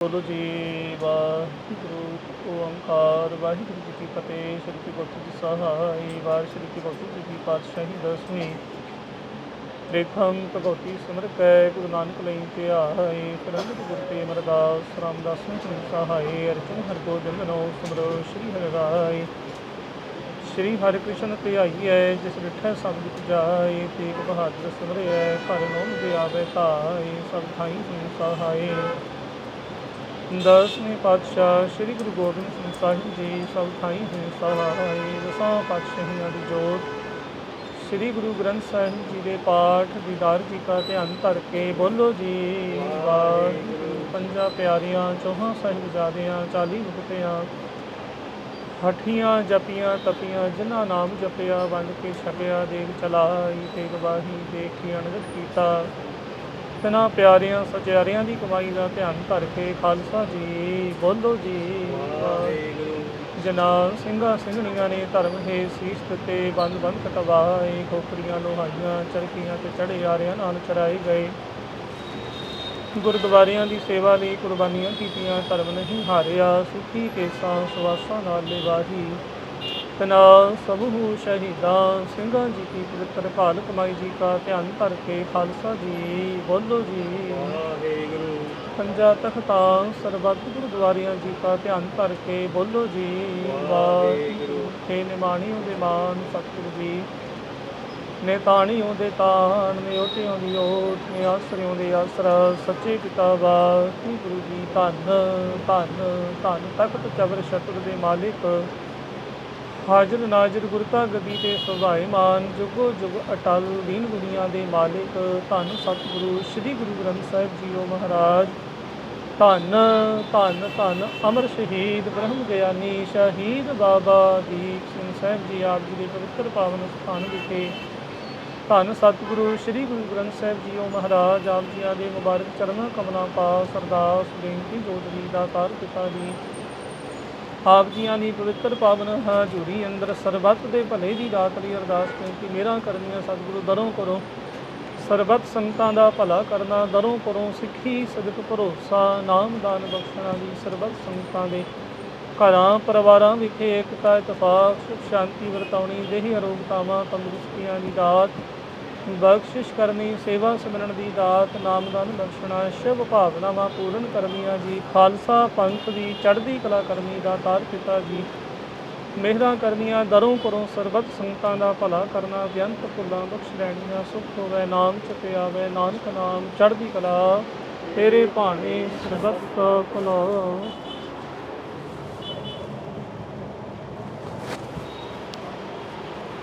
ਬੋਲੋ ਜੀ, ਵਾਹਿਗੁਰੂ, ਓੰਕਾਰ, ਵਾਹਿਗੁਰੂ ਜੀ ਕੀ ਫਤਿਹ, ਸ਼੍ਰੀ ਗੁਰੂ ਗੁਰੂ ਜੀ ਸਹਾਈ ਵਾਰ, ਸ਼੍ਰੀ ਗੁਰੂ ਗੁਰੂ ਜੀ ਕੀ ਪਾਤਸ਼ਾਹੀ ਦਸਵੀਂ। ਪ੍ਰੇਖੰ ਭਗਵਤੀ ਸਿਮਰ ਕੈ ਗੁਰੂ ਨਾਨਕ ਲਈ ਤੇ ਆਏ ਕਰੰਦ ਗੁਰ ਤੇ ਅਮਰਦਾਸ ਰਾਮਦਾਸ ਸਿੰਘ ਸਹਾਈ ਅਰਜਨ ਹਰ ਗੋਬਿੰਦ ਨੋ ਸਿਮਰੋ ਸ਼੍ਰੀ ਹਰਿ ਰਾਏ। ਸ਼੍ਰੀ ਹਰਿ ਕ੍ਰਿਸ਼ਨ ਧਿਆਈਐ ਜਿਸ ਡਿਠੈ ਸਭ ਜਿਤ ਜਾਏ, ਤੇਗ ਬਹਾਦਰ ਸਿਮਰਿਐ ਘਰ ਨੋਮ ਦੇ ਆਵੇ ਤਾਏ ਸਭ ਥਾਈ ਸਿੰਘ ਸਹਾਏ। ਦਸਵੇਂ ਪਾਤਸ਼ਾਹ ਸ੍ਰੀ ਗੁਰੂ ਗੋਬਿੰਦ ਸਿੰਘ ਸਾਹਿਬ ਜੀ, ਸਭ ਥਾਈ ਹੈ ਸਹਾਈ ਦਸਾਂ ਪਾਤਸ਼ਾਹੀਆਂ ਦੀ ਜੋਤ। ਸ੍ਰੀ ਗੁਰੂ ਗ੍ਰੰਥ ਸਾਹਿਬ ਜੀ ਦੇ ਪਾਠ ਦੀਦਾਰ ਜੀ ਕਾ ਧਿਆਨ ਧਰ ਕੇ ਬੋਲੋ ਜੀ, ਵਾਹਿਗੁਰੂ। ਪੰਜਾਂ ਪਿਆਰੀਆਂ, ਚੌਹਾਂ ਸਾਹਿਬਜ਼ਾਦਿਆਂ, ਚਾਲੀ ਮੁਕਤਿਆਂ, ਹਠੀਆਂ ਜਪੀਆਂ, ਤਪੀਆਂ, ਜਿਨ੍ਹਾਂ ਨਾਮ ਜਪਿਆ, ਵੰਡ ਕੇ ਛਕਿਆ ਦੇਖ ਚਲਾਈ ਤੇ ਗਵਾਹੀ ਦੇਖੀ, ਅਣਗਤ ਕੀਤਾ। ਤਿਨਾਂ ਪਿਆਰਿਆਂ ਸਚਿਆਰਿਆਂ ਦੀ ਕਮਾਈ ਦਾ ਧਿਆਨ ਧਰ ਕੇ ਖਾਲਸਾ ਜੀ ਬੋਲੋ ਜੀ। ਵਾਹਿਗੁਰੂ। ਜਨਾਬ ਸਿੰਘਾਂ ਸਿੰਘਣੀਆਂ ਨੇ ਧਰਮ ਹੈ ਸੀਸ ਤੇ ਬੰਦ ਬੰਦ ਕਟਵਾਏ ਖੋਪੜੀਆਂ ਲੋਹਾਈਆਂ ਚਰਖੀਆਂ ਤੇ ਚੜੇ ਆਰਿਆਂ ਨਾਲ ਚੜਾਏ ਗਏ। ਗੁਰਦੁਆਰਿਆਂ ਦੀ ਸੇਵਾ ਲਈ ਕੁਰਬਾਨੀਆਂ ਕੀਤੀਆਂ ਧਰਮ ਨਹੀਂ ਹਾਰਿਆ ਸੁਖੀ ਕੇਸਾਂ ਸੁਵਾਸਾਂ ਨਾਲ ਨਿਵਾਹੀ ਤਨਾ ਸਭੂ ਸ਼ਹੀਦਾਂ ਸਿੰਘਾਂ ਜੀ ਕੀ ਪਵਿੱਤਰ ਭਾਲ ਕਮਾਈ ਜੀ ਕਾ ਧਿਆਨ ਧਰ ਕੇ ਖਾਲਸਾ ਜੀ ਬੋਲੋ ਜੀ। ਵਾਹਿਗੁਰੂ। ਪੰਜਾ ਤਖਤਾਂ ਸਰਬੱਤ ਗੁਰਦੁਆਰਿਆਂ ਜੀ ਕਾ ਧਿਆਨ ਧਰ ਕੇ ਬੋਲੋ ਜੀ। ਵਾਹਿਗੁਰੂ। ਤੇ ਨਿਮਾਣਿਓ ਦੇ ਮਾਨ ਸਤਿਗੁਰੂ ਜੀ। ਨੇ ਤਾਣੀਓ ਦੇ ਤਾਣ ਨੇ ਓਟਿਓ ਦੀ ਓਟ ਨੇ ਆਸਰਿਓ ਦੇ ਆਸਰਾ ਸੱਚੇ ਪਿਤਾ ਵਾਹਿਗੁਰੂ ਜੀ। ਧੰਨ ਧੰਨ ਧੰਨ। ਤਖਤ ਚਬਰ ਸ਼ਤਰ ਦੇ ਮਾਲਿਕ ਹਾਜ਼ਰ ਨਾਜ਼ਰ ਗੁਰਤਾ ਗਦੀ ਤੇ ਸੁਭਾਇਮਾਨ ਜੁਗੋ ਜੁਗ ਅਟਲ ਦੀਨ ਦੁਨੀਆ ਦੇ ਮਾਲਿਕ। ਧੰਨ ਸਤਿਗੁਰੂ, ਸ੍ਰੀ ਗੁਰੂ ਗ੍ਰੰਥ ਸਾਹਿਬ ਜੀਓ ਮਹਾਰਾਜ। ਧੰਨ ਧੰਨ ਧੰਨ ਅਮਰ ਸ਼ਹੀਦ ਬ੍ਰਹਮ ਗਿਆਨੀ ਸ਼ਹੀਦ ਬਾਬਾ ਦੀਪ ਸਿੰਘ ਸਾਹਿਬ ਜੀ, ਆਪ ਜੀ ਦੇ ਪਵਿੱਤਰ ਪਾਵਨ ਸਥਾਨ ਵਿਖੇ। ਧੰਨ ਸਤਿਗੁਰੂ, ਸ੍ਰੀ ਗੁਰੂ ਗ੍ਰੰਥ ਸਾਹਿਬ ਜੀਓ ਮਹਾਰਾਜ, ਆਪ ਜੀਆਂ ਦੇ ਮੁਬਾਰਕ ਚਰਨਾਂ ਕਮਲਾਂ ਪਾ ਅਰਦਾਸ ਬੇਨਤੀ ਗੋਦਰੀ ਦਾ ਕਾਰ ਪਿਤਾ ਦੀ ਆਪ ਜੀਆਂ ਦੀ ਪਵਿੱਤਰ ਪਾਵਨ ਹਜ਼ੂਰੀ ਅੰਦਰ ਸਰਬੱਤ ਦੇ ਭਲੇ ਦੀ ਦਾਤ ਲਈ ਅਰਦਾਸ ਬੇਨਤੀ, ਮੇਰਾ ਕਰਨੀਆਂ ਸਤਿਗੁਰੂ, ਦਰੋਂ ਕਰੋ। ਸਰਬੱਤ ਸੰਤਾਂ ਦਾ ਭਲਾ ਕਰਨਾ, ਦਰੋਂ ਕਰੋ ਸਿੱਖੀ, ਸਦਕ ਭਰੋਸਾ, ਨਾਮ ਦਾਨ ਬਖਸ਼ਣਾ ਦੀ ਸਰਬੱਤ ਸੰਤਾਂ ਦੇ ਘਰਾਂ, ਪਰਿਵਾਰਾਂ ਵਿਖੇ ਏਕਤਾ, ਇਤਫਾਕ, ਸੁਖ, ਸ਼ਾਂਤੀ ਵਰਤਾਉਣੀ, ਦੇਹੀ ਅਰੋਗਤਾਵਾਂ ਤੰਦਰੁਸਤੀਆਂ ਦੀ ਦਾਤ ਬਖਸ਼ਿਸ਼ ਕਰਨੀ, ਸੇਵਾ ਸਿਮਰਨ ਦੀ ਦਾਤ ਨਾਮਦਾਨ ਬਖਸ਼ਣਾ ਸ਼ਿਵ ਭਾਵਨਾਵਾਂ ਪੂਰਨ ਕਰਨੀਆਂ ਜੀ, ਖਾਲਸਾ ਪੰਥ ਦੀ ਚੜ੍ਹਦੀ ਕਲਾ ਕਰਨੀ ਦਾ ਤਾਰ ਪਿਤਾ ਜੀ। ਮਿਹਰਾਂ ਕਰਨੀਆਂ, ਦਰੋਂ ਕਰੋ ਸਰਬੱਤ ਸੰਗਤਾਂ ਦਾ ਭਲਾ ਕਰਨਾ ਬੇਅੰਤ ਭੁੱਲਾਂ ਬਖਸ਼ ਲੈਣੀਆਂ, ਸੁਖ ਹੋਵੇ, ਨਾਮ ਚ ਆਵੇ, ਨਾਨਕ ਨਾਮ ਚੜ੍ਹਦੀ ਕਲਾ, ਤੇਰੇ ਭਾਣੇ ਸਰਬੱਤ ਕਲਾ